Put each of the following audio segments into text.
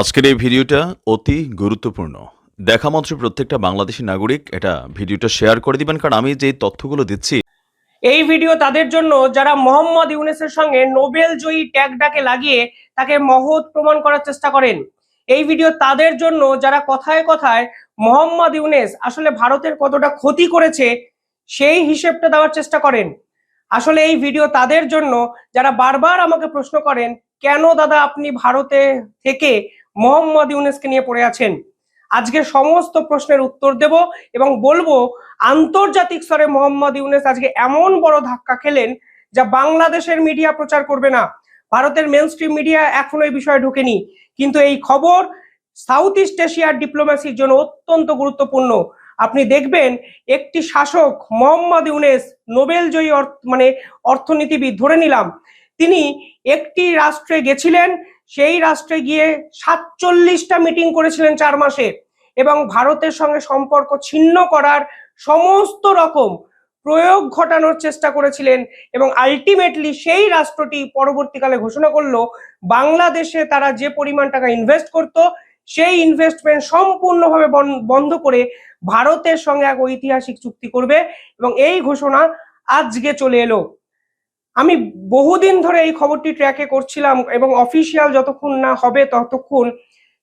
আজকের এই ভিডিওটা অতি গুরুত্বপূর্ণ। দেখা মাত্র প্রত্যেকটা বাংলাদেশি নাগরিক এটা ভিডিওটা শেয়ার করে দিবেন, কারণ আমি যে তথ্যগুলো দিচ্ছি। এই ভিডিও তাদের জন্য যারা মোহাম্মদ ইউনেসের সঙ্গে নোবেল জয়ী ট্যাগটাকে লাগিয়ে তাকে মহৎ প্রমাণ করার চেষ্টা করেন। এই ভিডিও তাদের জন্য যারা কথায় কথায় মোহাম্মদ ইউনেস আসলে ভারতের কতটা ক্ষতি করেছে সেই হিসেবটা দেওয়ার চেষ্টা করেন। আসলে এই ভিডিও তাদের জন্য যারা বারবার আমাকে প্রশ্ন করেন, কেন দাদা আপনি ভারতে থেকে মোহাম্মদ ইউনেসকে নিয়ে পড়ে আছেন। আজকে সমস্ত প্রশ্নের উত্তর দেব এবং বলব, আন্তর্জাতিক স্তরে মোহাম্মদ ইউনেস আজকে এমন বড় ধাক্কা খেলেন যা বাংলাদেশের মিডিয়া প্রচার করবে না। ভারতের মেন স্ট্রিম মিডিয়া এখনও এই বিষয়ে ঢোকেনি। কিন্তু এই খবর সাউথ ইস্ট এশিয়ার ডিপ্লোম্যাসির জন্য অত্যন্ত গুরুত্বপূর্ণ। আপনি দেখবেন, একটি শাসক মোহাম্মদ ইউনেস নোবেল জয়ী মানে অর্থনীতিবিদ ধরে নিলাম। তিনি একটি রাষ্ট্রে গেছিলেন সেই রাষ্ট্রে গিয়ে সাতচল্লিশটা মিটিং করেছিলেন চার মাসে এবং ভারতের সঙ্গে সম্পর্ক ছিন্ন করার সমস্ত রকম প্রয়োগ ঘটানোর চেষ্টা করেছিলেন এবং আলটিমেটলি সেই রাষ্ট্রটি পরবর্তীকালে ঘোষণা করল, বাংলাদেশে তারা যে পরিমাণ টাকা ইনভেস্ট করত, সেই ইনভেস্টমেন্ট সম্পূর্ণভাবে বন- বন্ধ করে ভারতের সঙ্গে এক ঐতিহাসিক চুক্তি করবে এবং এই ঘোষণা আজকে চলে এলো। আমি বহুদিন ধরে এই খবরটি ট্র্যাকে করছিলাম এবং অফিসিয়াল যতক্ষণ না হবে ততক্ষণ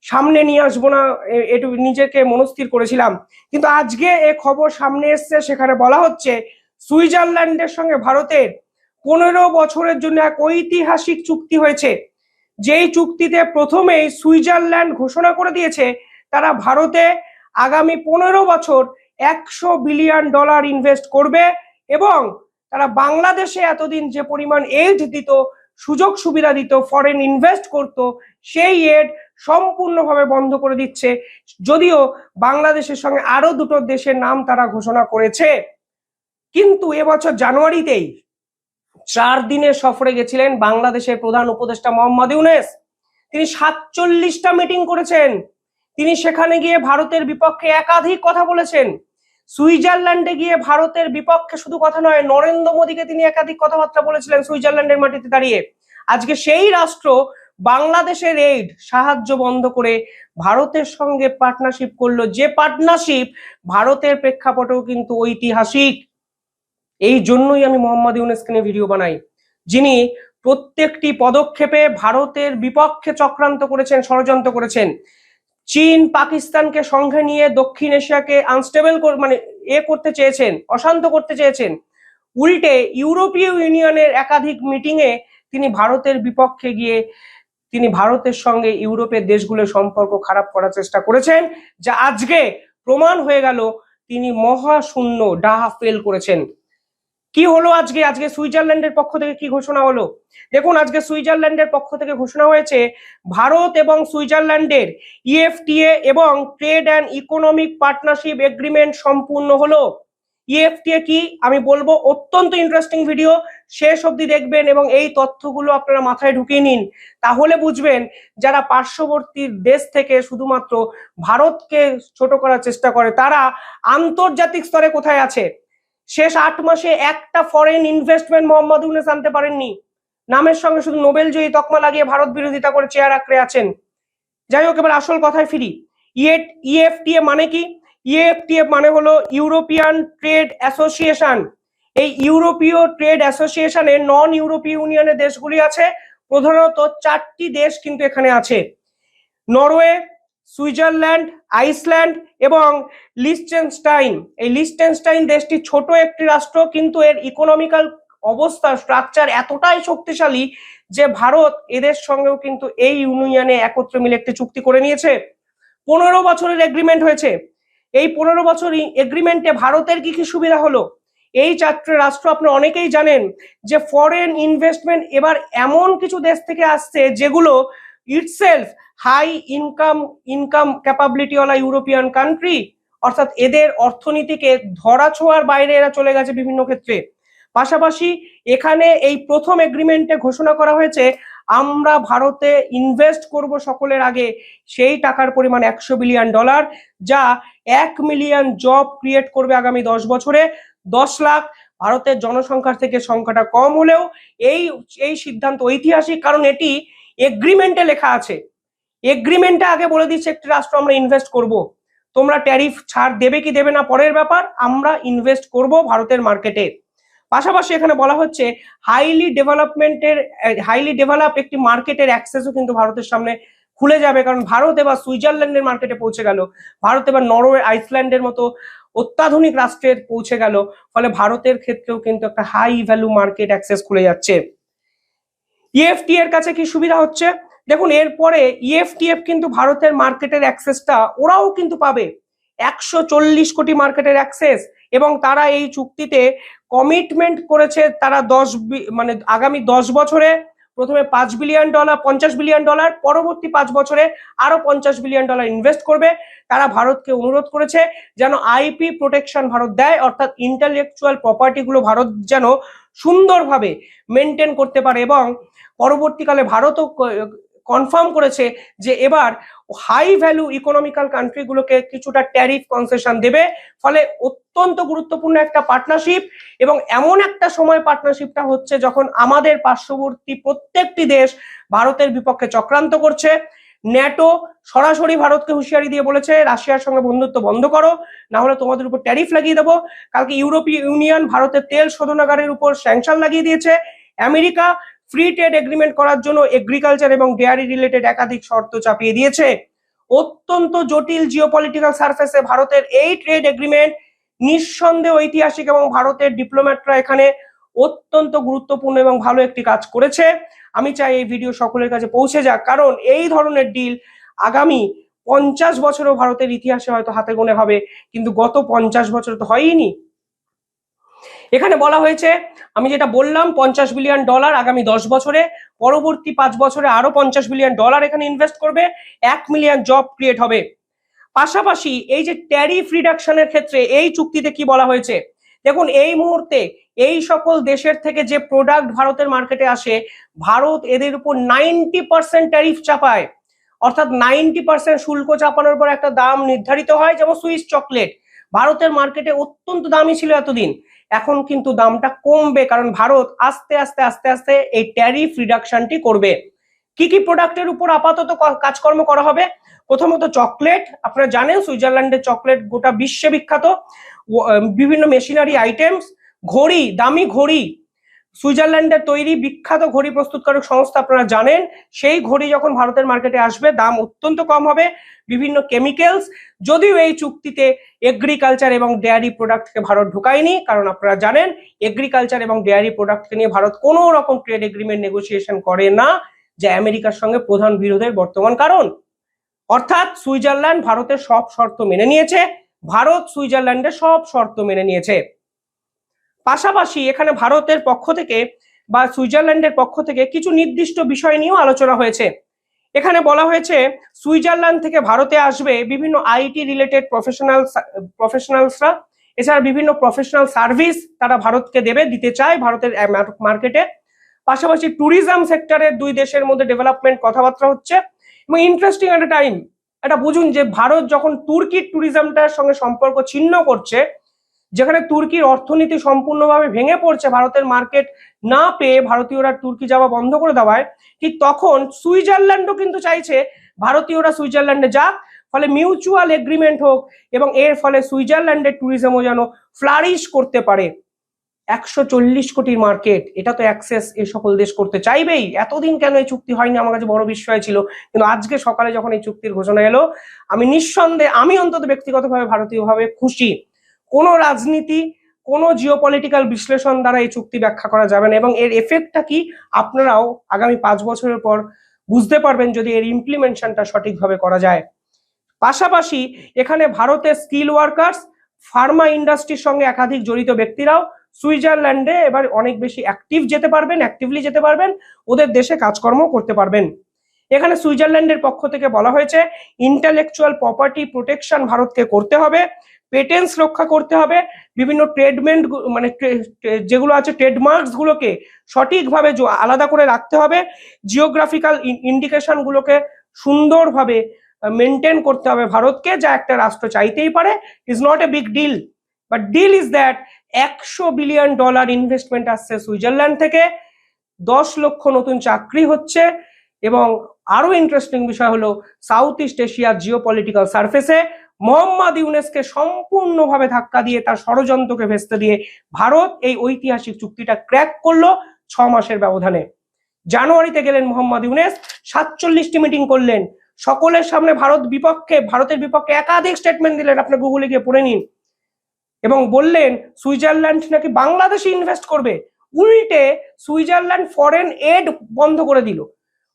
সামনে নিয়ে আসব না, এ- একটু নিজেকে মনস্থির করেছিলাম। কিন্তু আজকে এ খবর সামনে এসছে, সেখানে বলা হচ্ছে সুইজারল্যান্ডের সঙ্গে ভারতের পনেরো বছরের জন্য এক ঐতিহাসিক চুক্তি হয়েছে। যেই চুক্তিতে প্রথমেই সুইজারল্যান্ড ঘোষণা করে দিয়েছে, তারা ভারতে আগামী পনেরো বছর একশো বিলিয়ন ডলার ইনভেস্ট করবে এবং তারা বাংলাদেশে এতদিন যে পরিমাণ এইড দিত, সুযোগ সুবিধা দিত ফরেন ইনভেস্ট করত, সেই এড সম্পূর্ণভাবে বন্ধ করে দিচ্ছে। যদিও বাংলাদেশের সঙ্গে আরও দুটো দেশের নাম তারা ঘোষণা করেছে। কিন্তু এবছর জানুয়ারিতেই চার দিনের সফরে গেছিলেন বাংলাদেশের প্রধান উপদেষ্টা মোহাম্মদ ইউনেস। তিনি সাতচল্লিশটা মিটিং করেছেন। তিনি সেখানে গিয়ে ভারতের বিপক্ষে একাধিক কথা বলেছেন। সুইজারল্যান্ডে গিয়ে ভারতের বিপক্ষে শুধু কথা নয়, নরেন্দ্র মোদীকে তিনি একাধিক কথাবার্তা বলেছিলেন সুইজারল্যান্ডের মাটিতে দাঁড়িয়ে। আজকে সেই রাষ্ট্র বাংলাদেশের এইড সাহায্য বন্ধ করে ভারতের সঙ্গে পার্টনারশিপ করল। যে পার্টনারশিপ ভারতের প্রেক্ষাপটেও কিন্তু ঐতিহাসিক। এই জন্যই আমি মোহাম্মদ ইউনেসকে নিয়ে ভিডিও বানাই। যিনি প্রত্যেকটি পদক্ষেপে ভারতের বিপক্ষে চক্রান্ত করেছেন, ষড়যন্ত্র করেছেন। চীন পাকিস্তানকে সঙ্গে নিয়ে দক্ষিণ এশিয়াকে আনস্টেবল মানে এ করতে চেয়েছেন, অশান্ত করতে চেয়েছেন। উল্টে ইউরোপীয় ইউনিয়নের একাধিক মিটিং এ তিনি ভারতের বিপক্ষে গিয়ে তিনি ভারতের সঙ্গে ইউরোপের দেশগুলোর সম্পর্ক খারাপ করার চেষ্টা করেছেন, যা আজকে প্রমাণ হয়ে গেল তিনি মহাশূন্য ডাহা ফেল করেছেন। কি হলো আজকে? আজকে সুইজারল্যান্ডের পক্ষ থেকে কি ঘোষণা হলো? দেখুন, আজকে সুইজারল্যান্ডের পক্ষ থেকে ঘোষণা হয়েছে, ভারত এবং সুইজারল্যান্ডের ইএফটিএ এবং trade and economic partnership agreement সম্পূর্ণ হলো। ইএফটিএ কি? আমি বলব, অত্যন্ত ইন্টারেস্টিং ভিডিও। শেষ অবধি দেখবেন এবং এই তথ্যগুলো আপনারা মাথায় ঢুকিয়ে নিন। তাহলে বুঝবেন, যারা পার্শ্ববর্তী দেশ থেকে শুধুমাত্র ভারতকে ছোট করার চেষ্টা করে, তারা আন্তর্জাতিক স্তরে কোথায় আছে? শেষ আট মাসে একটা ফরেন ইনভেস্টমেন্ট মোহাম্মদ ইউনেস আনতে পারেননি। নামের সঙ্গে শুধু নোবেল জয়ী তকমা লাগিয়ে ভারত বিরোধিতা করে চেয়ার আঁকড়ে আছেন। যাই হোক, এবার আসল কথায় ফিরি। ইয়েট ইএফটিএ মানে কি? ইএফটিএ মানে হলো ইউরোপিয়ান ট্রেড অ্যাসোসিয়েশন। এই ইউরোপীয় ট্রেড অ্যাসোসিয়েশনে নন ইউরোপীয় ইউনিয়নের দেশগুলি আছে। প্রধানত চারটি দেশ কিন্তু এখানে আছে। নরওয়ে সুইজারল্যান্ড, আইসল্যান্ড এবং লিস্টেনস্টাইন এই লিস্টেনস্টাইন দেশটি ছোট একটি রাষ্ট্র, কিন্তু এর ইকোনমিক্যাল অবস্থা স্ট্রাকচার এতটাই শক্তিশালী যে ভারত এদের সঙ্গেও কিন্তু এই ইউনিয়নে একত্রে মিলে একটি চুক্তি করে নিয়েছে। পনেরো বছরের এগ্রিমেন্ট হয়েছে। এই পনেরো বছর এগ্রিমেন্টে ভারতের কি কি সুবিধা হলো? এই চারটে রাষ্ট্র আপনি অনেকেই জানেন যে ফরেন ইনভেস্টমেন্ট এবার এমন কিছু দেশ থেকে আসছে যেগুলো ইটসেলফ হাই ইনকাম ইনকাম ক্যাপাবিলিটিওয়ালা ইউরোপিয়ান কান্ট্রি অর্থাৎ এদের অর্থনীতিকে ধরা ছোঁয়ার বাইরে এরা চলে গেছে বিভিন্ন ক্ষেত্রে। পাশাপাশি এখানে এই প্রথম এগ্রিমেন্টে ঘোষণা করা হয়েছে, আমরা ভারতে ইনভেস্ট করব সকলের আগে সেই টাকার পরিমাণ একশো বিলিয়ন ডলার যা এক মিলিয়ন জব ক্রিয়েট করবে আগামী দশ বছরে। দশ লাখ ভারতের জনসংখ্যার থেকে সংখ্যাটা কম হলেও এই এই সিদ্ধান্ত ঐতিহাসিক, কারণ এটি এগ্রিমেন্টে লেখা আছে। এগ্রিমেন্টে আগে বলে দিচ্ছে, একটি রাষ্ট্র আমরা ইনভেস্ট করব। তোমরা ট্যারিফ ছাড় দেবে কি দেবে না, পরের ব্যাপার, আমরা ইনভেস্ট করব ভারতের মার্কেটে পাশাপাশি এখানে বলা হচ্ছে হাইলি ডেভেলপমেন্টের হাইলি ডেভেলপ একটি মার্কেটের অ্যাক্সেসও কিন্তু ভারতের সামনে খুলে যাবে। কারণ ভারত এবার সুইজারল্যান্ডের মার্কেটে পৌঁছে গেল। ভারত এবার নরওয়ে আইসল্যান্ডের মতো অত্যাধুনিক রাষ্ট্রের পৌঁছে গেল। ফলে ভারতের ক্ষেত্রেও কিন্তু একটা হাই ভ্যালু মার্কেট অ্যাক্সেস খুলে যাচ্ছে। ইএফটি এর কাছে কি সুবিধা হচ্ছে? দেখুন, এরপরে ইএফটিএফ কিন্তু ভারতের মার্কেটের অ্যাক্সেসটা ওরাও কিন্তু পাবে। একশো চল্লিশ কোটি মার্কেটের অ্যাক্সেস এবং তারা এই চুক্তিতে কমিটমেন্ট করেছে তারা দশ মানে আগামী দশ বছরে। প্রথমে পাঁচ বিলিয়ন ডলার পঞ্চাশ বিলিয়ন ডলার পরবর্তী পাঁচ বছরে আরও পঞ্চাশ বিলিয়ন ডলার ইনভেস্ট করবে। তারা ভারতকে অনুরোধ করেছে যেন আইপি প্রোটেকশন ভারত দেয়, অর্থাৎ ইন্টালেকচুয়াল প্রপার্টিগুলো ভারত যেন সুন্দরভাবে মেনটেন করতে পারে এবং পরবর্তীকালে ভারতও কনফার্ম করেছে যে এবার হাই ভ্যালু ইকোনমিক্যাল কান্ট্রিগুলোকে কিছুটা ট্যারিফ কনসেশন দেবে। ফলে অত্যন্ত গুরুত্বপূর্ণ একটা পার্টনারশিপ এবং এমন একটা সময় পার্টনারশিপটা হচ্ছে যখন আমাদের পার্শ্ববর্তী প্রত্যেকটি দেশ ভারতের বিপক্ষে চক্রান্ত করছে। ন্যাটো সরাসরি ভারতকে হুঁশিয়ারি দিয়ে বলেছে, রাশিয়ার সঙ্গে বন্ধুত্ব বন্ধ করো না হলে তোমাদের উপর ট্যারিফ লাগিয়ে দেবো। কালকে ইউরোপীয় ইউনিয়ন ভারতের তেল শোধনাগারের উপর স্যাংশন লাগিয়ে দিয়েছে। আমেরিকা ফ্রি ট্রেড এগ্রিমেন্ট করার জন্য এগ্রিকালচার এবং ডেয়ারি রিলেটেড একাধিক শর্ত চাপিয়ে দিয়েছে। অত্যন্ত জটিল জিওপলিটিক্যাল সার্ফেসে ভারতের এই ট্রেড এগ্রিমেন্ট নিঃসন্দেহ ঐতিহাসিক এবং ভারতের ডিপ্লোম্যাটরা এখানে অত্যন্ত গুরুত্বপূর্ণ এবং ভালো একটি কাজ করেছে। আমি চাই এই ভিডিও সকলের কাছে পৌঁছে যাক, কারণ এই ধরনের ডিল আগামী পঞ্চাশ বছরও ভারতের ইতিহাসে হয়তো হাতে গোনে হবে, কিন্তু গত পঞ্চাশ বছর তো হয়ইনি। এখানে বলা হয়েছে, আমি যেটা বললাম, পঞ্চাশ বিলিয়ন ডলার আগামী দশ বছরে, পরবর্তী পাঁচ বছরে আরও পঞ্চাশ বিলিয়ন ডলার এখানে ইনভেস্ট করবে, এক মিলিয়ন জব ক্রিয়েট হবে। পাশাপাশি এই যে ট্যারিফ রিডাকশনের ক্ষেত্রে এই চুক্তিতে কি বলা হয়েছে? দেখুন, এই মুহূর্তে এই সকল দেশের থেকে যে প্রোডাক্ট ভারতের মার্কেটে আসে, ভারত এদের উপর নাইনটি পার্সেন্ট ট্যারিফ চাপায়। অর্থাৎ নাইনটি পার্সেন্ট শুল্ক চাপানোর পর একটা দাম নির্ধারিত হয়, যেমন সুইস চকলেট ভারতের মার্কেটে অত্যন্ত দামি ছিল এতদিন। এখন কিন্তু দামটা কমবে, কারণ ভারত আস্তে আস্তে আস্তে আস্তে এই ট্যারিফ রিডাকশনটি করবে। কি কি প্রোডাক্টের উপর আপাতত কাজকর্ম করা হবে? প্রথমত চকলেট আপনারা জানেন সুইজারল্যান্ডের চকলেট গোটা বিশ্বে বিখ্যাত। বিভিন্ন মেশিনারি আইটেমস ঘড়ি, দামি ঘড়ি সুইজারল্যান্ডের তৈরি বিখ্যাত ঘড়ি প্রস্তুতকারক সংস্থা আপনারা জানেন। সেই ঘড়ি যখন ভারতের মার্কেটে আসবে, দাম অত্যন্ত কম হবে। বিভিন্ন কেমিক্যালস যদিও এই চুক্তিতে এগ্রিকালচার এবং ডেয়ারি প্রোডাক্টকে ভারত ঢুকায়নি, কারণ আপনারা জানেন এগ্রিকালচার এবং ডেয়ারি প্রোডাক্টকে নিয়ে ভারত কোনো রকম ট্রেড এগ্রিমেন্ট নেগোসিয়েশন করে না, যা আমেরিকার সঙ্গে প্রধান বিরোধের বর্তমান কারণ। অর্থাৎ সুইজারল্যান্ড ভারতের সব শর্ত মেনে নিয়েছে, ভারত সুইজারল্যান্ডের সব শর্ত মেনে নিয়েছে। পাশাপাশি এখানে ভারতের পক্ষ থেকে বা সুইজারল্যান্ডের পক্ষ থেকে কিছু নির্দিষ্ট বিষয় নিয়েও আলোচনা হয়েছে। এখানে বলা হয়েছে, সুইজারল্যান্ড থেকে ভারতে আসবে বিভিন্ন আইটি রিলেটেড প্রফেশনাল প্রফেশনালসরা। এছাড়া বিভিন্ন প্রফেশনাল সার্ভিস তারা ভারতকে দেবে, দিতে চায় ভারতের মার্কেটে। পাশাপাশি ট্যুরিজম সেক্টরের দুই দেশের মধ্যে ডেভেলপমেন্ট কথাবার্তা হচ্ছে। এবং ইন্টারেস্টিং একটা টাইম এটা বুঝুন যে ভারত যখন তুর্কির ট্যুরিজমটার সঙ্গে সম্পর্ক ছিন্ন করছে যেখানে তুর্কির অর্থনীতি সম্পূর্ণভাবে ভেঙে পড়ছে, ভারতের মার্কেট না পেয়ে ভারতীয়রা তুর্কি যাওয়া বন্ধ করে দেওয়ায়। ঠিক তখন সুইজারল্যান্ডও কিন্তু চাইছে ভারতীয়রা সুইজারল্যান্ডে যাক, ফলে মিউচুয়াল এগ্রিমেন্ট হোক এবং এর ফলে সুইজারল্যান্ডের ট্যুরিজমও যেন ফ্লারিশ করতে পারে। একশো চল্লিশ কোটির মার্কেট, এটা তো অ্যাক্সেস এই সকল দেশ করতে চাইবেই। এতদিন কেন এই চুক্তি হয়নি? আমার কাছে বড় বিস্ময় ছিল। কিন্তু আজকে সকালে যখন এই চুক্তির ঘোষণা এলো, আমি নিঃসন্দেহে, আমি অন্তত ব্যক্তিগতভাবে ভারতীয়ভাবে খুশি। কোনো রাজনীতি, কোনো জিওপলিটিক্যাল বিশ্লেষণ দ্বারা এই চুক্তি ব্যাখ্যা করা যাবে না এবং এর এফেক্টটা কি আপনারাও আগামী পাঁচ বছরের পর বুঝতে পারবেন যদি এর ইমপ্লিমেন্টেশনটা সঠিকভাবে করা যায়। পাশাপাশি এখানে ভারতের স্কিল ওয়ার্কার্স ফার্মা ইন্ডাস্ট্রির সঙ্গে একাধিক জড়িত ব্যক্তিরাও সুইজারল্যান্ডে এবার অনেক বেশি অ্যাক্টিভ যেতে পারবেন অ্যাক্টিভলি যেতে পারবেন, ওদের দেশে কাজকর্ম করতে পারবেন। এখানে সুইজারল্যান্ডের পক্ষ থেকে বলা হয়েছে ইন্টালেকচুয়াল প্রপার্টি প্রোটেকশন ভারতকে করতে হবে। পেটেন্টস রক্ষা করতে হবে, বিভিন্ন ট্রেডমেন্ট মানে যেগুলো আছে ট্রেডমার্কস গুলোকে সঠিকভাবে আলাদা করে রাখতে হবে জিওগ্রাফিক্যাল ইন্ডিকেশন গুলোকে সুন্দরভাবে মেনটেন করতে হবে ভারতকে, যা একটা রাষ্ট্র চাইতেই পারে is not a big deal but deal is that একশো বিলিয়ন ডলার ইনভেস্টমেন্ট আসছে সুইজারল্যান্ড থেকে, দশ লক্ষ নতুন চাকরি হচ্ছে, এবং আরও ইন্টারেস্টিং বিষয় হলো সাউথ ইস্ট এশিয়ার জিও পলিটিক্যাল সার্ফেসে মোহাম্মদ ইউনেসকে সম্পূর্ণভাবে ধাক্কা দিয়ে তার ষড়যন্ত্রকে ভেস্তে দিয়ে ভারত এই ঐতিহাসিক চুক্তিটা ক্র্যাক করল ছ মাসের ব্যবধানে। জানুয়ারিতে গেলেন মোহাম্মদ ইউনেস, সাতচল্লিশটি মিটিং করলেন। সকলের সামনে ভারত বিপক্ষে, ভারতের বিপক্ষে একাধিক স্টেটমেন্ট দিলেন। আপনি গুগলে গিয়ে পড়ে নিন। এবং বললেন, সুইজারল্যান্ড নাকি বাংলাদেশে ইনভেস্ট করবে? উল্টে সুইজারল্যান্ড ফরেন এড বন্ধ করে দিল।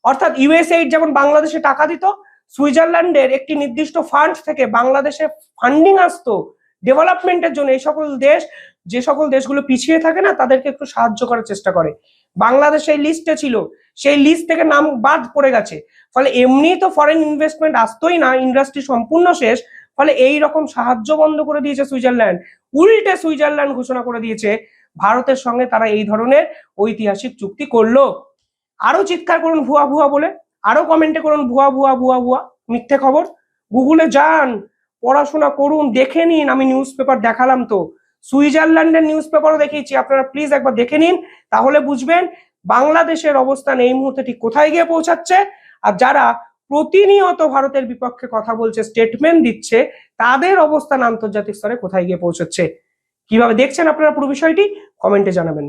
অর্থাৎ ইউএসএইড যেমন বাংলাদেশে টাকা দিত সুইজারল্যান্ডের একটি নির্দিষ্ট ফান্ড থেকে বাংলাদেশে ফান্ডিং আসতো ডেভেলপমেন্টের জন্য। এই সকল দেশ, যে সকল দেশগুলো পিছিয়ে থাকে না, তাদেরকে একটু সাহায্য করার চেষ্টা করে। বাংলাদেশ সেই লিস্টে ছিল। সেই লিস্ট থেকে নাম বাদ পড়ে গেছে। ফলে এমনি তো ফরেন ইনভেস্টমেন্ট আসতোই না ইন্ডাস্ট্রি সম্পূর্ণ শেষ। ফলে এই রকম সাহায্য বন্ধ করে দিয়েছে সুইজারল্যান্ড। উল্টে সুইজারল্যান্ড ঘোষণা করে দিয়েছে। ভারতের সঙ্গে তারা এই ধরনের ঐতিহাসিক চুক্তি করল। আরও চিৎকার করুন ভুয়া ভুয়া বলে। আরও কমেন্টে করুন, ভুয়া ভুয়া ভুয়া ভুয়া, মিথ্যে খবর। গুগলে যান, পড়াশোনা করুন, দেখে নিন। আমি নিউজ পেপার দেখালাম তো। সুইজারল্যান্ডের নিউজ পেপারও দেখিয়েছি। আপনারা প্লিজ একবার দেখে নিন, তাহলে বুঝবেন বাংলাদেশের অবস্থান এই মুহূর্তে ঠিক কোথায় গিয়ে পৌঁছাচ্ছে। আর যারা প্রতিনিয়ত ভারতের বিপক্ষে কথা বলছে স্টেটমেন্ট দিচ্ছে, তাদের অবস্থান আন্তর্জাতিক স্তরে কোথায় গিয়ে পৌঁছচ্ছে? কীভাবে দেখছেন আপনারা পুরো বিষয়টি? কমেন্টে জানাবেন।